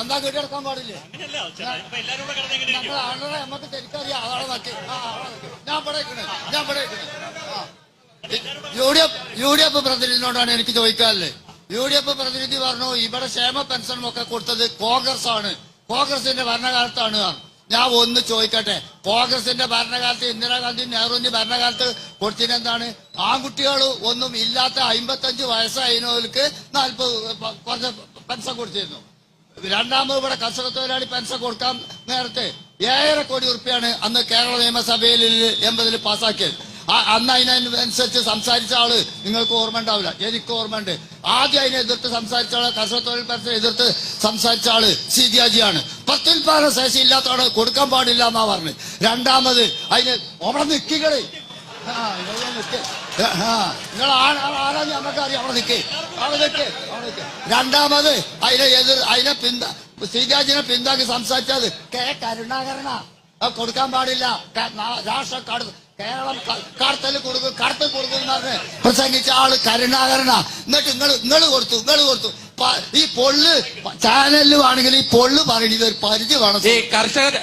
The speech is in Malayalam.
എന്താ കെട്ടിയെടുക്കാൻ പാടില്ലേ? ആളുകളെ നമുക്ക് തിരിച്ചറിയാം ആളെ നോക്കി. ഞാൻ ഇവിടെ നിൽക്കണ്. ഞാൻ ആ. U D F U D F പ്രതിനിധിനോടാണ് എനിക്ക് ചോദിക്കാറില്ലേ യു ഡി എഫ് പ്രതിനിധി പറഞ്ഞു ഇവിടെ ക്ഷേമ പെൻഷനും ഒക്കെ കൊടുത്തത് കോൺഗ്രസ് ആണ് കോൺഗ്രസിന്റെ ഭരണകാലത്താണ്. ഞാൻ ഒന്ന് ചോദിക്കട്ടെ കോൺഗ്രസിന്റെ ഭരണകാലത്ത് ഇന്ദിരാഗാന്ധി നെഹ്റുവിന്റെ ഭരണകാലത്ത് കൊടുത്തിനെന്താണ്? ആൺകുട്ടികൾ ഒന്നും ഇല്ലാത്ത അമ്പത്തഞ്ച് വയസ്സായതിനോർക്ക് നാൽപ്പത് കുറച്ച് പെൻഷൻ കൊടുത്തിരുന്നു. രണ്ടാമത് ഇവിടെ കർഷക തൊഴിലാളി പെൻഷൻ കൊടുക്കാൻ നേരത്തെ ഏഴര കോടി ഉറുപ്പിയാണ് അന്ന് കേരള നിയമസഭയിൽ എൺപതിൽ പാസ്സാക്കിയത്. ആ- അന്ന് അതിനനുസരിച്ച് സംസാരിച്ച ആൾ നിങ്ങൾക്ക് ഓർമ്മ ഉണ്ടാവില്ല. എനിക്ക് ഓർമ്മയുണ്ട്. ആദ്യം അതിനെ എതിർത്ത് സംസാരിച്ച ആൾ കർഷക തൊഴിൽ പെൻഷൻ എതിർത്ത് സംസാരിച്ച ആൾ സിദിയാജിയാണ് പ്രത്യുൽപാദന ശേഷി ഇല്ലാത്തവണ് കൊടുക്കാൻ പാടില്ല എന്നാ പറഞ്ഞു. രണ്ടാമത് അതിന് അവിടെ നിൽക്കികളെ നിങ്ങൾ ആരാ നമുക്കറിയാം അവിടെ നിൽക്കേ അവിടെ നിൽക്കേ രണ്ടാമത് അതിനെ എതിർ അതിനെ പിന്ത ശ്രീരാജിനെ പിന്താക്കി സംസാരിച്ചത് കെ കരുണാകരണ കൊടുക്കാൻ പാടില്ല. രാഷ്ട്ര കേരളം കടത്തൽ കൊടുക്കും കടത്തൽ കൊടുക്കും പ്രസംഗിച്ച ആൾ കരുണാകരണ എന്നിട്ട് നിങ്ങൾ നിങ്ങൾ കൊടുത്തു നിങ്ങൾ കൊടുത്തു. ഈ പൊള്ള് ചാനലിലും ആണെങ്കിൽ ഈ പൊള്ള് പറയണത് ഒരു പരിധി വേണം ഈ കർഷകർ